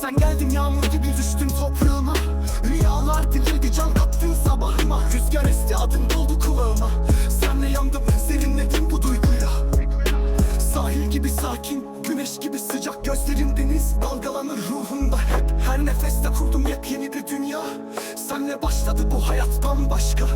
Sen geldin yağmur gibi düştün toprağıma. Rüyalar dirildi can kattın sabahıma. Rüzgar esti adın doldu kulağıma. Senle yandım serinledim bu duyguya Sahil gibi sakin Güneş gibi sıcak. Gözlerin deniz Dalgalanır ruhumda hep. Her nefeste kurdum yepyeni bir dünya. Senle başladı bu hayat bambaşka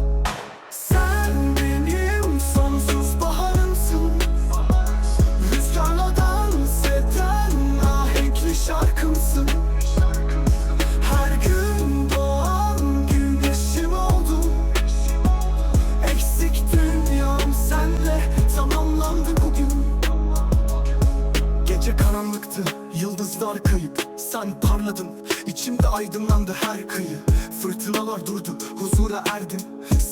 yıldızlar kayıp Sen parladın, içimde aydınlandı her kıyı Fırtınalar durdu, huzura erdim.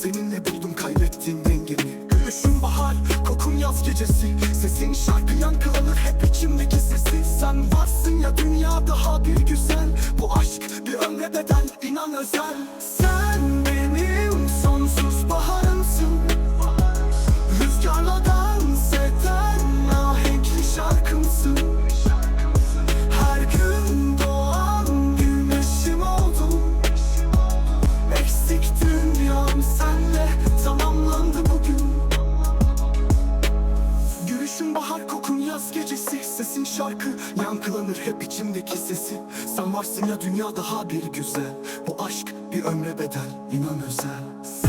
Seninle buldum kaybettiğim dengemi Gülüşün bahar, kokun yaz gecesi. Sesin şarkı yankılanır hep içimdeki sesi. Sen varsın ya dünya daha bir güzel. Bu aşk bir ömre bedel, inan özel yaz gecesi Sesin şarkı. Yankılanır hep içimdeki sesi. Sen varsın ya dünya daha bir güzel. Bu aşk bir ömre bedel inan özel